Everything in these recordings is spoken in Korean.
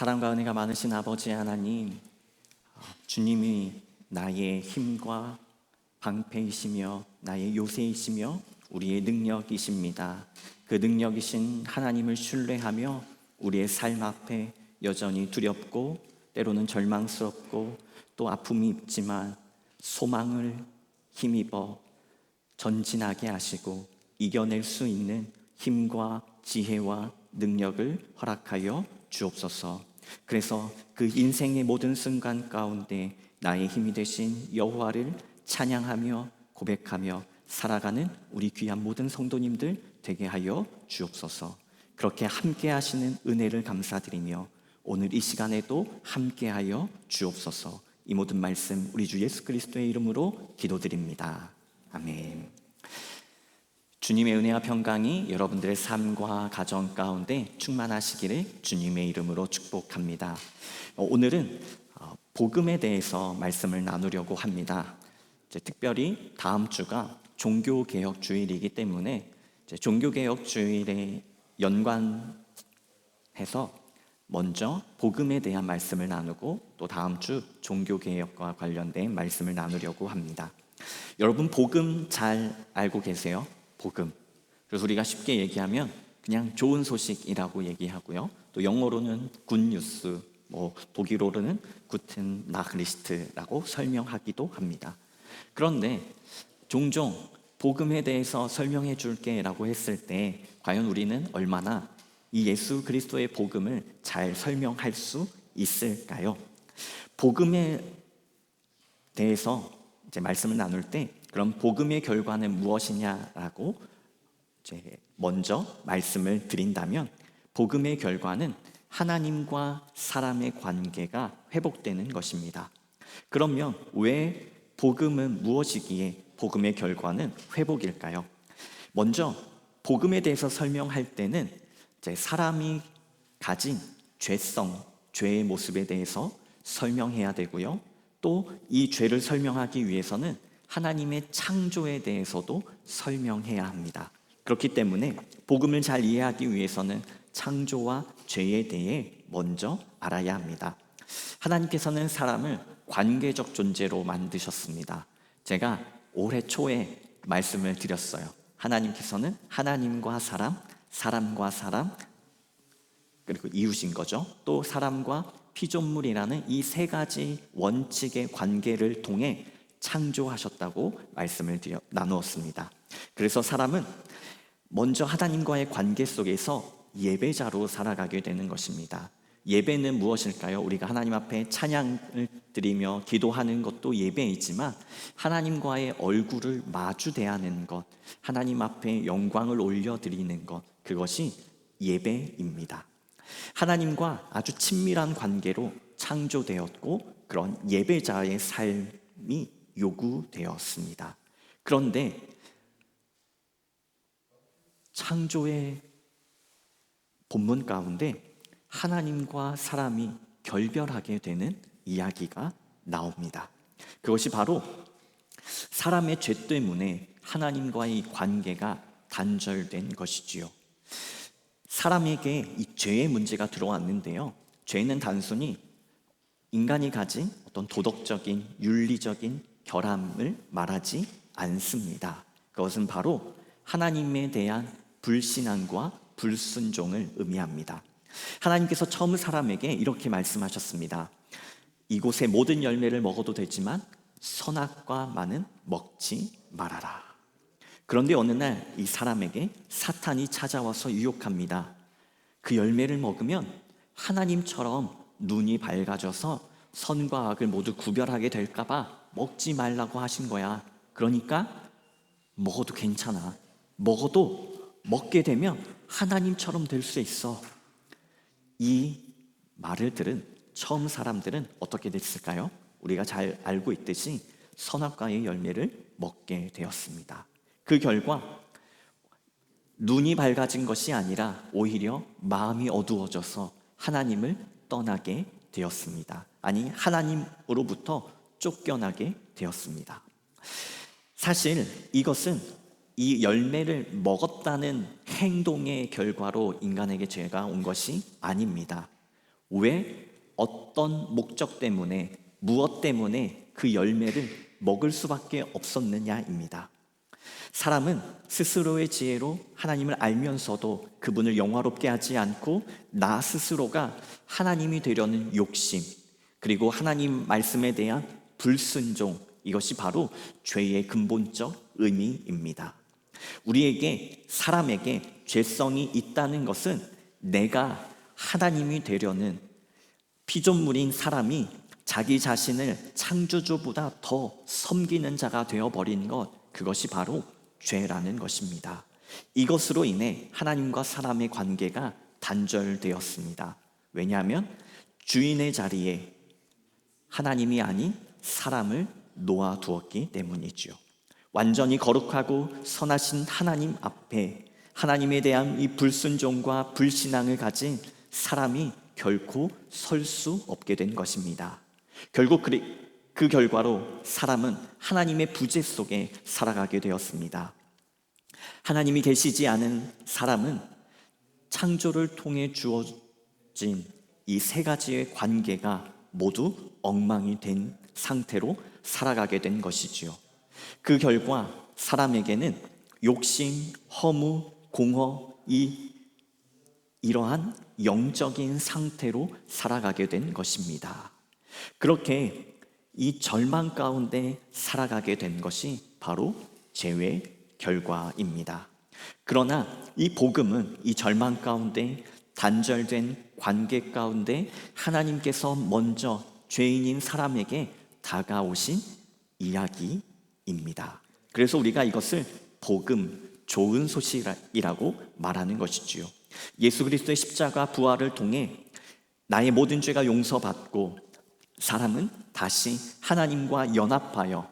사랑과 은혜가 많으신 아버지 하나님, 어, 주님이 나의 힘과 방패이시며 나의 요새이시며 우리의 능력이십니다. 그 능력이신 하나님을 신뢰하며 우리의 삶 앞에 여전히 두렵고 때로는 절망스럽고 또 아픔이 있지만 소망을 힘입어 전진하게 하시고 이겨낼 수 있는 힘과 지혜와 능력을 허락하여 주옵소서. 그래서 그 인생의 모든 순간 가운데 나의 힘이 되신 여호와를 찬양하며 고백하며 살아가는 우리 귀한 모든 성도님들 되게 하여 주옵소서. 그렇게 함께 하시는 은혜를 감사드리며 오늘 이 시간에도 함께 하여 주옵소서. 이 모든 말씀 우리 주 예수 그리스도의 이름으로 기도드립니다. 아멘. 주님의 은혜와 평강이 여러분들의 삶과 가정 가운데 충만하시기를 주님의 이름으로 축복합니다. 어, 오늘은 어, 복음에 대해서 말씀을 나누려고 합니다. 특별히 다음 주가 종교개혁 주일이기 때문에 종교개혁 주일에 연관해서 먼저 복음에 대한 말씀을 나누고 또 다음 주 종교개혁과 관련된 말씀을 나누려고 합니다. 여러분 복음 잘 알고 계세요? 복음. 그래서 우리가 쉽게 얘기하면 그냥 좋은 소식이라고 얘기하고요. 또 영어로는 굿뉴스, 뭐 독일어로는 구튼 나흐리스트라고 설명하기도 합니다. 그런데 종종 복음에 대해서 설명해 줄게라고 했을 때 과연 우리는 얼마나 이 예수 그리스도의 복음을 잘 설명할 수 있을까요? 복음에 대해서 이제 말씀을 나눌 때 그럼 복음의 결과는 무엇이냐라고 먼저 말씀을 드린다면 복음의 결과는 하나님과 사람의 관계가 회복되는 것입니다. 그러면 왜 복음은 무엇이기에 복음의 결과는 회복일까요? 먼저 복음에 대해서 설명할 때는 사람이 가진 죄성, 죄의 모습에 대해서 설명해야 되고요. 또 이 죄를 설명하기 위해서는 하나님의 창조에 대해서도 설명해야 합니다. 그렇기 때문에 복음을 잘 이해하기 위해서는 창조와 죄에 대해 먼저 알아야 합니다. 하나님께서는 사람을 관계적 존재로 만드셨습니다. 제가 올해 초에 말씀을 드렸어요. 하나님께서는 하나님과 사람, 사람과 사람, 그리고 이웃인 거죠. 또 사람과 피조물이라는 이 세 가지 원칙의 관계를 통해 창조하셨다고 말씀을 드려 나누었습니다. 그래서 사람은 먼저 하나님과의 관계 속에서 예배자로 살아가게 되는 것입니다. 예배는 무엇일까요? 우리가 하나님 앞에 찬양을 드리며 기도하는 것도 예배이지만 하나님과의 얼굴을 마주 대하는 것, 하나님 앞에 영광을 올려드리는 것, 그것이 예배입니다. 하나님과 아주 친밀한 관계로 창조되었고 그런 예배자의 삶이 요구되었습니다. 그런데 창조의 본문 가운데 하나님과 사람이 결별하게 되는 이야기가 나옵니다. 그것이 바로 사람의 죄 때문에 하나님과의 관계가 단절된 것이지요. 사람에게 이 죄의 문제가 들어왔는데요. 죄는 단순히 인간이 가진 어떤 도덕적인, 윤리적인 결함을 말하지 않습니다. 그것은 바로 하나님에 대한 불신앙과 불순종을 의미합니다. 하나님께서 처음 사람에게 이렇게 말씀하셨습니다. 이곳의 모든 열매를 먹어도 되지만 선악과 많은 먹지 말아라. 그런데 어느 날 이 사람에게 사탄이 찾아와서 유혹합니다. 그 열매를 먹으면 하나님처럼 눈이 밝아져서 선과 악을 모두 구별하게 될까봐 먹지 말라고 하신 거야. 그러니까 먹어도 괜찮아. 먹어도 먹게 되면 하나님처럼 될 수 있어. 이 말을 들은 처음 사람들은 어떻게 됐을까요? 우리가 잘 알고 있듯이 선악과의 열매를 먹게 되었습니다. 그 결과 눈이 밝아진 것이 아니라 오히려 마음이 어두워져서 하나님을 떠나게 되었습니다. 아니, 하나님으로부터 쫓겨나게 되었습니다. 사실 이것은 이 열매를 먹었다는 행동의 결과로 인간에게 죄가 온 것이 아닙니다. 왜 어떤 목적 때문에 무엇 때문에 그 열매를 먹을 수밖에 없었느냐입니다. 사람은 스스로의 지혜로 하나님을 알면서도 그분을 영화롭게 하지 않고 나 스스로가 하나님이 되려는 욕심, 그리고 하나님 말씀에 대한 불순종, 이것이 바로 죄의 근본적 의미입니다. 우리에게, 사람에게 죄성이 있다는 것은 내가 하나님이 되려는 피조물인 사람이 자기 자신을 창조주보다 더 섬기는 자가 되어버린 것, 그것이 바로 죄라는 것입니다. 이것으로 인해 하나님과 사람의 관계가 단절되었습니다. 왜냐하면 주인의 자리에 하나님이 아닌 사람을 놓아두었기 때문이죠. 완전히 거룩하고 선하신 하나님 앞에 하나님에 대한 이 불순종과 불신앙을 가진 사람이 결코 설 수 없게 된 것입니다. 결국 그, 그 결과로 사람은 하나님의 부재 속에 살아가게 되었습니다. 하나님이 계시지 않은 사람은 창조를 통해 주어진 이 세 가지의 관계가 모두 엉망이 된 상태로 살아가게 된 것이지요. 그 결과 사람에게는 욕심, 허무, 공허, 이 이러한 영적인 상태로 살아가게 된 것입니다. 그렇게 이 절망 가운데 살아가게 된 것이 바로 죄의 결과입니다. 그러나 이 복음은 이 절망 가운데 단절된 관계 가운데 하나님께서 먼저 죄인인 사람에게 다가오신 이야기입니다. 그래서 우리가 이것을 복음, 좋은 소식이라고 말하는 것이지요. 예수 그리스도의 십자가 부활을 통해 나의 모든 죄가 용서받고 사람은 다시 하나님과 연합하여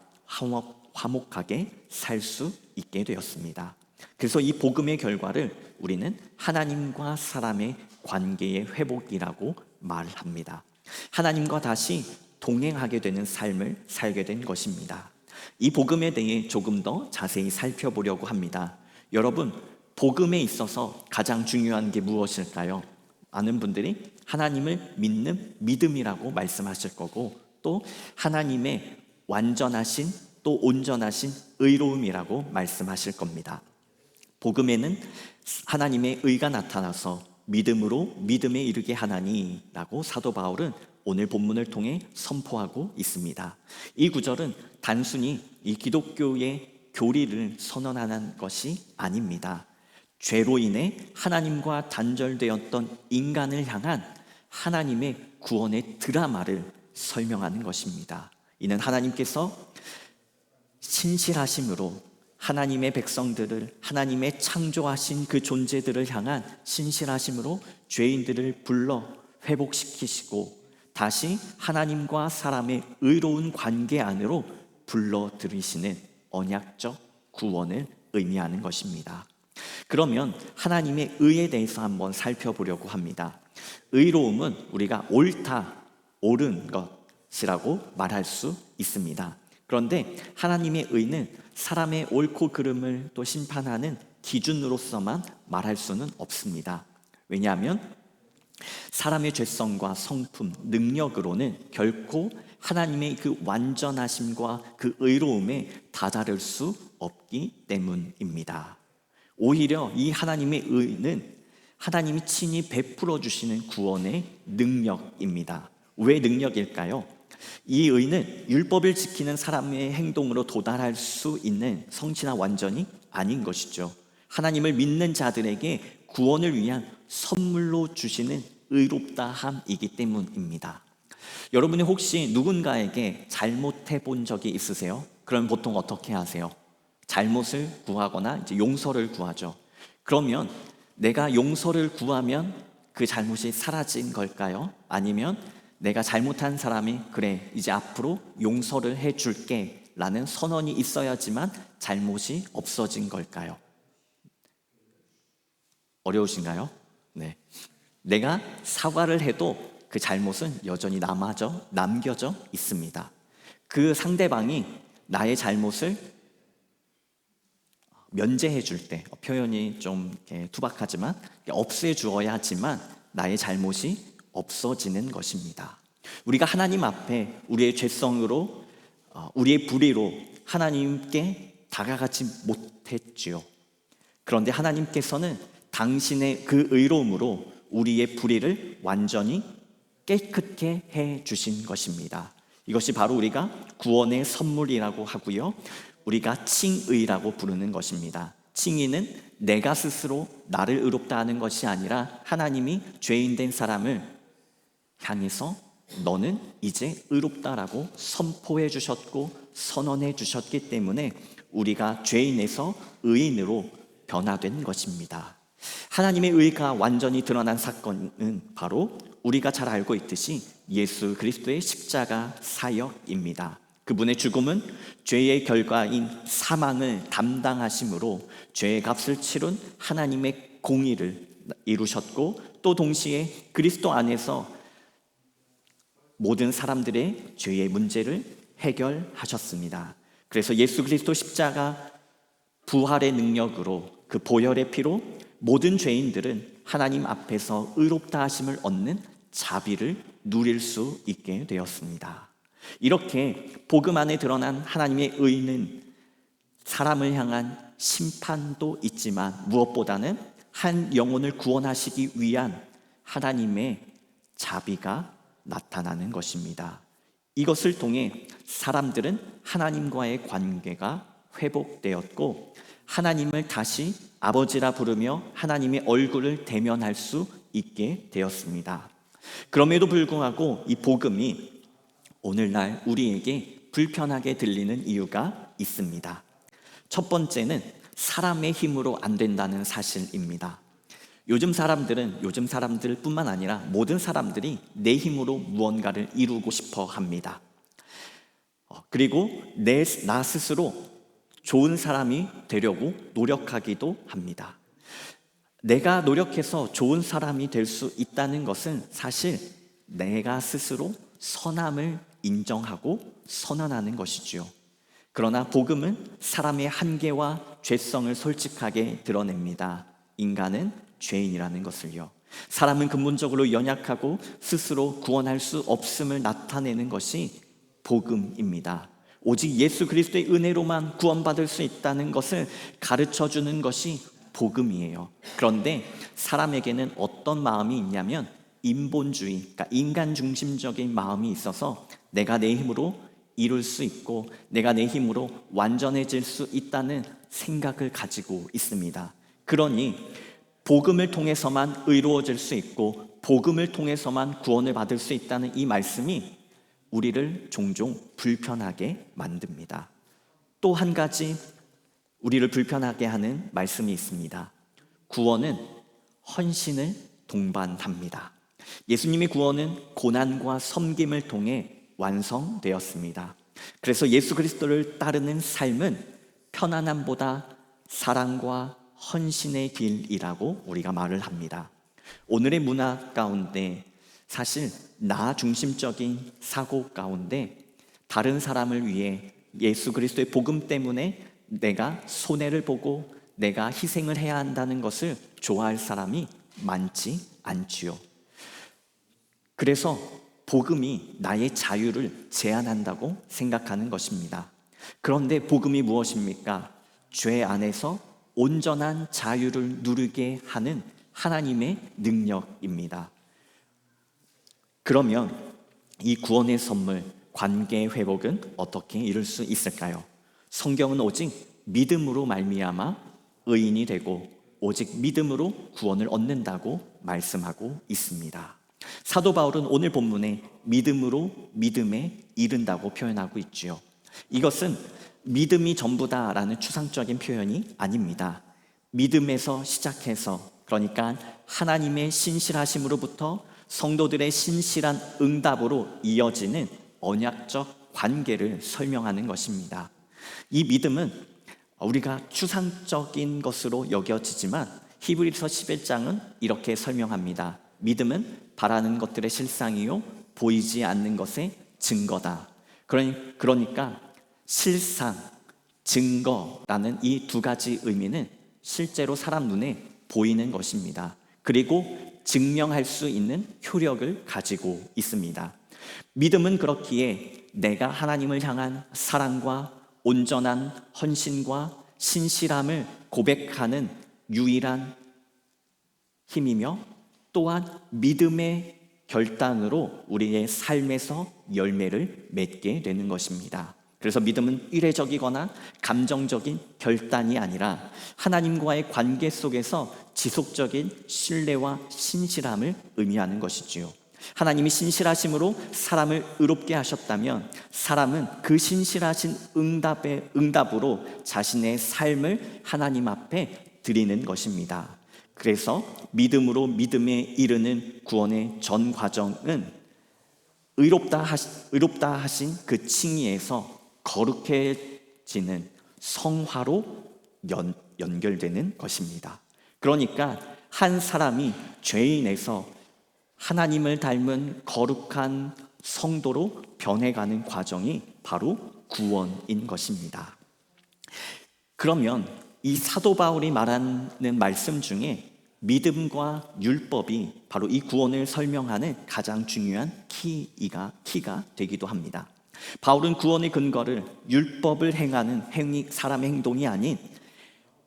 화목하게 살 수 있게 되었습니다. 그래서 이 복음의 결과를 우리는 하나님과 사람의 관계의 회복이라고 말합니다. 하나님과 다시 동행하게 되는 삶을 살게 된 것입니다. 이 복음에 대해 조금 더 자세히 살펴보려고 합니다. 여러분, 복음에 있어서 가장 중요한 게 무엇일까요? 많은 분들이 하나님을 믿는 믿음이라고 말씀하실 거고 또 하나님의 완전하신 또 온전하신 의로움이라고 말씀하실 겁니다. 복음에는 하나님의 의가 나타나서 믿음으로 믿음에 이르게 하나니라고 사도 바울은 오늘 본문을 통해 선포하고 있습니다. 이 구절은 단순히 이 기독교의 교리를 선언하는 것이 아닙니다. 죄로 인해 하나님과 단절되었던 인간을 향한 하나님의 구원의 드라마를 설명하는 것입니다. 이는 하나님께서 신실하심으로 하나님의 백성들을 하나님의 창조하신 그 존재들을 향한 신실하심으로 죄인들을 불러 회복시키시고 다시 하나님과 사람의 의로운 관계 안으로 불러 들이시는 언약적 구원을 의미하는 것입니다. 그러면 하나님의 의에 대해서 한번 살펴보려고 합니다. 의로움은 우리가 옳다, 옳은 것이라고 말할 수 있습니다. 그런데 하나님의 의는 사람의 옳고 그름을 또 심판하는 기준으로서만 말할 수는 없습니다. 왜냐하면 사람의 죄성과 성품, 능력으로는 결코 하나님의 그 완전하심과 그 의로움에 다다를 수 없기 때문입니다. 오히려 이 하나님의 의는 하나님이 친히 베풀어 주시는 구원의 능력입니다. 왜 능력일까요? 이 의는 율법을 지키는 사람의 행동으로 도달할 수 있는 성취나 완전이 아닌 것이죠. 하나님을 믿는 자들에게 구원을 위한 선물로 주시는 의롭다함이기 때문입니다. 여러분이 혹시 누군가에게 잘못해 본 적이 있으세요? 그럼 보통 어떻게 하세요? 잘못을 구하거나 이제 용서를 구하죠. 그러면 내가 용서를 구하면 그 잘못이 사라진 걸까요? 아니면 내가 잘못한 사람이 그래 이제 앞으로 용서를 해 줄게 라는 선언이 있어야지만 잘못이 없어진 걸까요? 어려우신가요? 네. 내가 사과를 해도 그 잘못은 여전히 남아져 남겨져 있습니다. 그 상대방이 나의 잘못을 면제해 줄 때, 표현이 좀 투박하지만 없애 주어야 하지만 나의 잘못이 없어지는 것입니다. 우리가 하나님 앞에 우리의 죄성으로 어, 우리의 불의로 하나님께 다가가지 못했지요. 그런데 하나님께서는 당신의 그 의로움으로 우리의 불의를 완전히 깨끗게 해 주신 것입니다. 이것이 바로 우리가 구원의 선물이라고 하고요. 우리가 칭의라고 부르는 것입니다. 칭의는 내가 스스로 나를 의롭다 하는 것이 아니라 하나님이 죄인 된 사람을 향해서 너는 이제 의롭다라고 선포해 주셨고 선언해 주셨기 때문에 우리가 죄인에서 의인으로 변화된 것입니다. 하나님의 의가 완전히 드러난 사건은 바로 우리가 잘 알고 있듯이 예수 그리스도의 십자가 사역입니다. 그분의 죽음은 죄의 결과인 사망을 담당하심으로 죄의 값을 치룬 하나님의 공의를 이루셨고 또 동시에 그리스도 안에서 모든 사람들의 죄의 문제를 해결하셨습니다. 그래서 예수 그리스도 십자가 부활의 능력으로 그 보혈의 피로 모든 죄인들은 하나님 앞에서 의롭다 하심을 얻는 자비를 누릴 수 있게 되었습니다. 이렇게 복음 안에 드러난 하나님의 의는 사람을 향한 심판도 있지만 무엇보다는 한 영혼을 구원하시기 위한 하나님의 자비가 나타나는 것입니다. 이것을 통해 사람들은 하나님과의 관계가 회복되었고 하나님을 다시 아버지라 부르며 하나님의 얼굴을 대면할 수 있게 되었습니다. 그럼에도 불구하고 이 복음이 오늘날 우리에게 불편하게 들리는 이유가 있습니다. 첫 번째는 사람의 힘으로 안 된다는 사실입니다. 요즘 사람들은 요즘 사람들뿐만 아니라 모든 사람들이 내 힘으로 무언가를 이루고 싶어 합니다. 어, 그리고 내, 나 스스로 좋은 사람이 되려고 노력하기도 합니다. 내가 노력해서 좋은 사람이 될 수 있다는 것은 사실 내가 스스로 선함을 인정하고 선언하는 것이지요. 그러나 복음은 사람의 한계와 죄성을 솔직하게 드러냅니다. 인간은 죄인이라는 것을요. 사람은 근본적으로 연약하고 스스로 구원할 수 없음을 나타내는 것이 복음입니다. 오직 예수 그리스도의 은혜로만 구원받을 수 있다는 것을 가르쳐 주는 것이 복음이에요. 그런데 사람에게는 어떤 마음이 있냐면 인본주의, 그러니까 인간 중심적인 마음이 있어서 내가 내 힘으로 이룰 수 있고 내가 내 힘으로 완전해질 수 있다는 생각을 가지고 있습니다. 그러니 복음을 통해서만 의로워질 수 있고 복음을 통해서만 구원을 받을 수 있다는 이 말씀이 우리를 종종 불편하게 만듭니다. 또 한 가지 우리를 불편하게 하는 말씀이 있습니다. 구원은 헌신을 동반합니다. 예수님의 구원은 고난과 섬김을 통해 완성되었습니다. 그래서 예수 그리스도를 따르는 삶은 편안함보다 사랑과 헌신의 길이라고 우리가 말을 합니다. 오늘의 문화 가운데 사실 나 중심적인 사고 가운데 다른 사람을 위해 예수 그리스도의 복음 때문에 내가 손해를 보고 내가 희생을 해야 한다는 것을 좋아할 사람이 많지 않지요. 그래서 복음이 나의 자유를 제한한다고 생각하는 것입니다. 그런데 복음이 무엇입니까? 죄 안에서 온전한 자유를 누리게 하는 하나님의 능력입니다. 그러면 이 구원의 선물, 관계 회복은 어떻게 이룰 수 있을까요? 성경은 오직 믿음으로 말미암아 의인이 되고 오직 믿음으로 구원을 얻는다고 말씀하고 있습니다. 사도 바울은 오늘 본문에 믿음으로 믿음에 이른다고 표현하고 있지요. 이것은 믿음이 전부다라는 추상적인 표현이 아닙니다. 믿음에서 시작해서 그러니까 하나님의 신실하심으로부터 성도들의 신실한 응답으로 이어지는 언약적 관계를 설명하는 것입니다. 이 믿음은 우리가 추상적인 것으로 여겨지지만 히브리서 11장은 이렇게 설명합니다. 믿음은 바라는 것들의 실상이요 보이지 않는 것의 증거다. 그러니까 실상, 증거라는 이 두 가지 의미는 실제로 사람 눈에 보이는 것입니다. 그리고 증명할 수 있는 효력을 가지고 있습니다. 믿음은 그렇기에 내가 하나님을 향한 사랑과 온전한 헌신과 신실함을 고백하는 유일한 힘이며 또한 믿음의 결단으로 우리의 삶에서 열매를 맺게 되는 것입니다. 그래서 믿음은 일회적이거나 감정적인 결단이 아니라 하나님과의 관계 속에서 지속적인 신뢰와 신실함을 의미하는 것이지요. 하나님이 신실하심으로 사람을 의롭게 하셨다면 사람은 그 신실하신 응답의 응답으로 자신의 삶을 하나님 앞에 드리는 것입니다. 그래서 믿음으로 믿음에 이르는 구원의 전 과정은 의롭다 하신, 의롭다 하신 그 칭의에서 거룩해지는 성화로 연, 연결되는 것입니다. 그러니까 한 사람이 죄인에서 하나님을 닮은 거룩한 성도로 변해가는 과정이 바로 구원인 것입니다. 그러면 이 사도 바울이 말하는 말씀 중에 믿음과 율법이 바로 이 구원을 설명하는 가장 중요한 키가 키가 되기도 합니다. 바울은 구원의 근거를 율법을 행하는 행위 사람의 행동이 아닌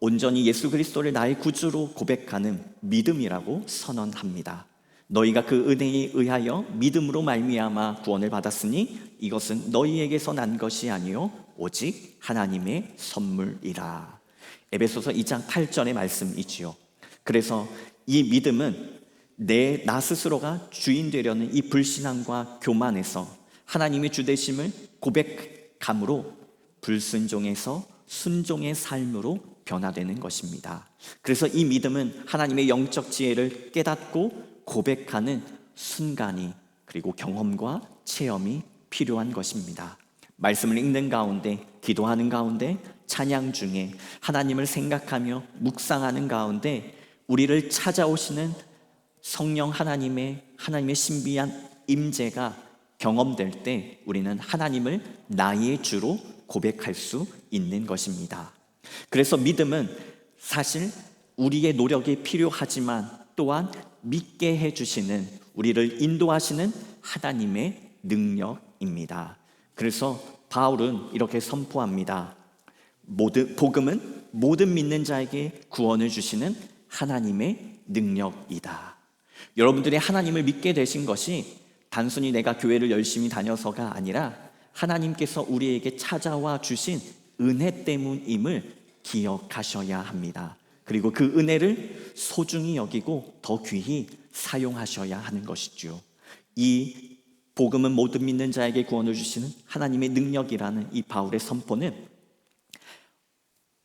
온전히 예수 그리스도를 나의 구주로 고백하는 믿음이라고 선언합니다. 너희가 그 은혜에 의하여 믿음으로 말미암아 구원을 받았으니 이것은 너희에게서 난 것이 아니요 오직 하나님의 선물이라. 에베소서 2장 8절의 말씀이지요. 그래서 이 믿음은 내 나 스스로가 주인 되려는 이 불신앙과 교만에서 하나님의 주 되심을 고백함으로 불순종에서 순종의 삶으로 변화되는 것입니다. 그래서 이 믿음은 하나님의 영적 지혜를 깨닫고 고백하는 순간이 그리고 경험과 체험이 필요한 것입니다. 말씀을 읽는 가운데, 기도하는 가운데, 찬양 중에 하나님을 생각하며 묵상하는 가운데 우리를 찾아오시는 성령 하나님의 하나님의 신비한 임재가 경험될 때 우리는 하나님을 나의 주로 고백할 수 있는 것입니다. 그래서 믿음은 사실 우리의 노력이 필요하지만 또한 믿게 해주시는 우리를 인도하시는 하나님의 능력입니다. 그래서 바울은 이렇게 선포합니다. 모든 복음은 모든 믿는 자에게 구원을 주시는 하나님의 능력이다. 여러분들이 하나님을 믿게 되신 것이 단순히 내가 교회를 열심히 다녀서가 아니라 하나님께서 우리에게 찾아와 주신 은혜 때문임을 기억하셔야 합니다. 그리고 그 은혜를 소중히 여기고 더 귀히 사용하셔야 하는 것이죠. 이 복음은 모든 믿는 자에게 구원을 주시는 하나님의 능력이라는 이 바울의 선포는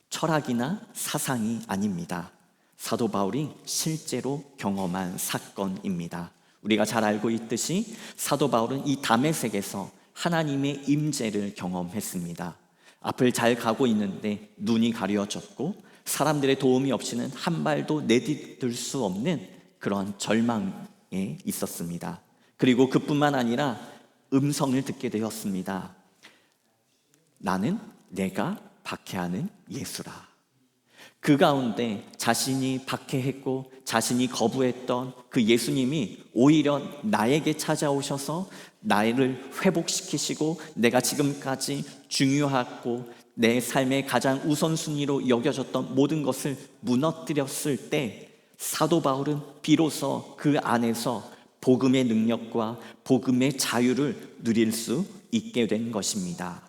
철학이나 사상이 아닙니다. 사도 바울이 실제로 경험한 사건입니다. 우리가 잘 알고 있듯이 사도 바울은 이 담에색에서 하나님의 임재를 경험했습니다. 앞을 잘 가고 있는데 눈이 가려졌고 사람들의 도움이 없이는 한 발도 내디딜 수 없는 그런 절망에 있었습니다. 그리고 그뿐만 아니라 음성을 듣게 되었습니다. 나는 내가 박해하는 예수라. 그 가운데 자신이 박해했고 자신이 거부했던 그 예수님이 오히려 나에게 찾아오셔서 나를 회복시키시고 내가 지금까지 중요하고 내 삶의 가장 우선순위로 여겨졌던 모든 것을 무너뜨렸을 때 사도 바울은 비로소 그 안에서 복음의 능력과 복음의 자유를 누릴 수 있게 된 것입니다.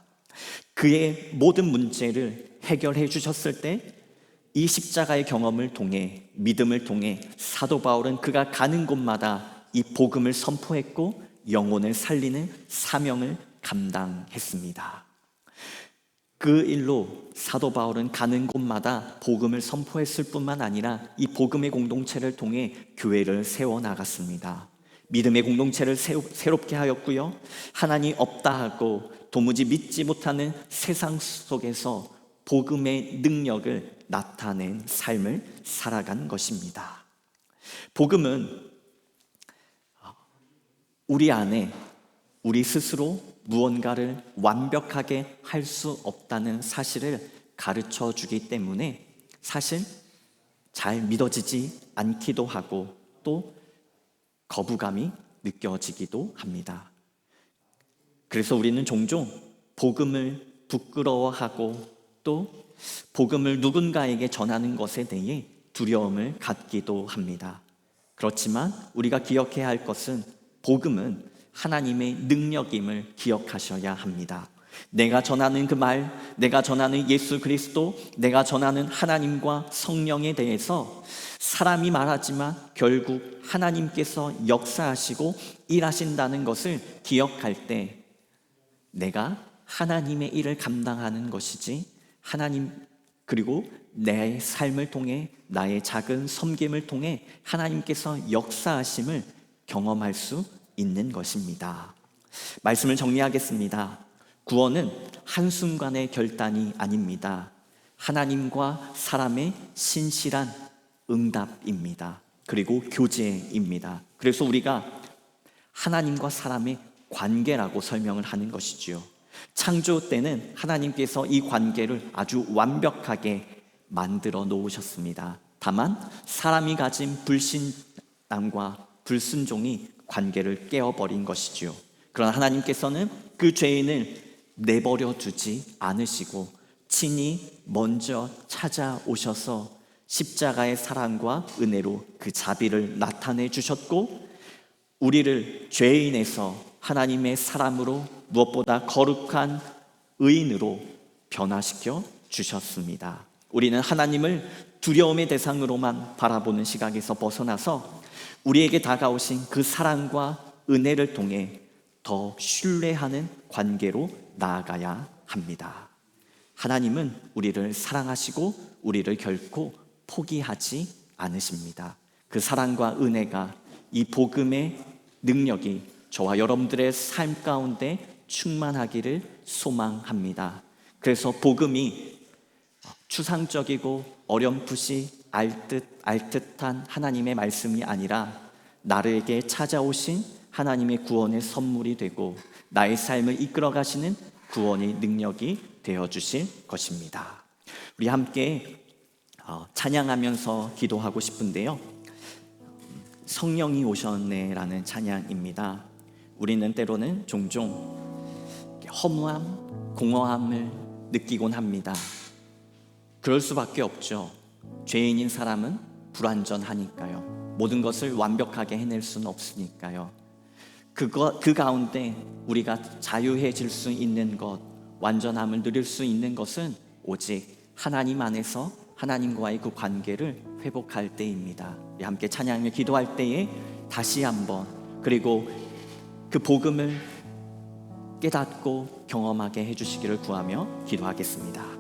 그의 모든 문제를 해결해 주셨을 때 이 십자가의 경험을 통해 믿음을 통해 사도 바울은 그가 가는 곳마다 이 복음을 선포했고 영혼을 살리는 사명을 감당했습니다. 그 일로 사도 바울은 가는 곳마다 복음을 선포했을 뿐만 아니라 이 복음의 공동체를 통해 교회를 세워 나갔습니다. 믿음의 공동체를 새롭게 하였고요. 하나님 없다 하고 도무지 믿지 못하는 세상 속에서 복음의 능력을 나타낸 삶을 살아간 것입니다. 복음은 우리 안에 우리 스스로 무언가를 완벽하게 할 수 없다는 사실을 가르쳐 주기 때문에 사실 잘 믿어지지 않기도 하고 또 거부감이 느껴지기도 합니다. 그래서 우리는 종종 복음을 부끄러워하고 또 복음을 누군가에게 전하는 것에 대해 두려움을 갖기도 합니다. 그렇지만 우리가 기억해야 할 것은 복음은 하나님의 능력임을 기억하셔야 합니다. 내가 전하는 그 말, 내가 전하는 예수 그리스도, 내가 전하는 하나님과 성령에 대해서 사람이 말하지만 결국 하나님께서 역사하시고 일하신다는 것을 기억할 때 내가 하나님의 일을 감당하는 것이지 하나님 그리고 내 삶을 통해 나의 작은 섬김을 통해 하나님께서 역사하심을 경험할 수 있는 것입니다. 말씀을 정리하겠습니다. 구원은 한순간의 결단이 아닙니다. 하나님과 사람의 신실한 응답입니다. 그리고 교제입니다. 그래서 우리가 하나님과 사람의 관계라고 설명을 하는 것이지요. 창조 때는 하나님께서 이 관계를 아주 완벽하게 만들어 놓으셨습니다. 다만 사람이 가진 불신앙과 불순종이 관계를 깨어버린 것이지요. 그러나 하나님께서는 그 죄인을 내버려 두지 않으시고 친히 먼저 찾아오셔서 십자가의 사랑과 은혜로 그 자비를 나타내 주셨고 우리를 죄인에서 하나님의 사람으로 무엇보다 거룩한 의인으로 변화시켜 주셨습니다. 우리는 하나님을 두려움의 대상으로만 바라보는 시각에서 벗어나서 우리에게 다가오신 그 사랑과 은혜를 통해 더 신뢰하는 관계로 나아가야 합니다. 하나님은 우리를 사랑하시고 우리를 결코 포기하지 않으십니다. 그 사랑과 은혜가 이 복음의 능력이 저와 여러분들의 삶 가운데 충만하기를 소망합니다. 그래서 복음이 추상적이고 어렴풋이 알듯 알듯한 하나님의 말씀이 아니라 나에게 찾아오신 하나님의 구원의 선물이 되고 나의 삶을 이끌어 가시는 구원의 능력이 되어 주실 것입니다. 우리 함께 어, 찬양하면서 기도하고 싶은데요. 성령이 오셨네라는 찬양입니다. 우리는 때로는 종종 허무함, 공허함을 느끼곤 합니다. 그럴 수밖에 없죠. 죄인인 사람은 불완전하니까요. 모든 것을 완벽하게 해낼 수는 없으니까요. 그거, 그 가운데 우리가 자유해질 수 있는 것, 완전함을 누릴 수 있는 것은 오직 하나님 안에서 하나님과의 그 관계를 회복할 때입니다. 우리 함께 찬양하며 기도할 때에 다시 한번 그리고 그 복음을 깨닫고 경험하게 해주시기를 구하며 기도하겠습니다.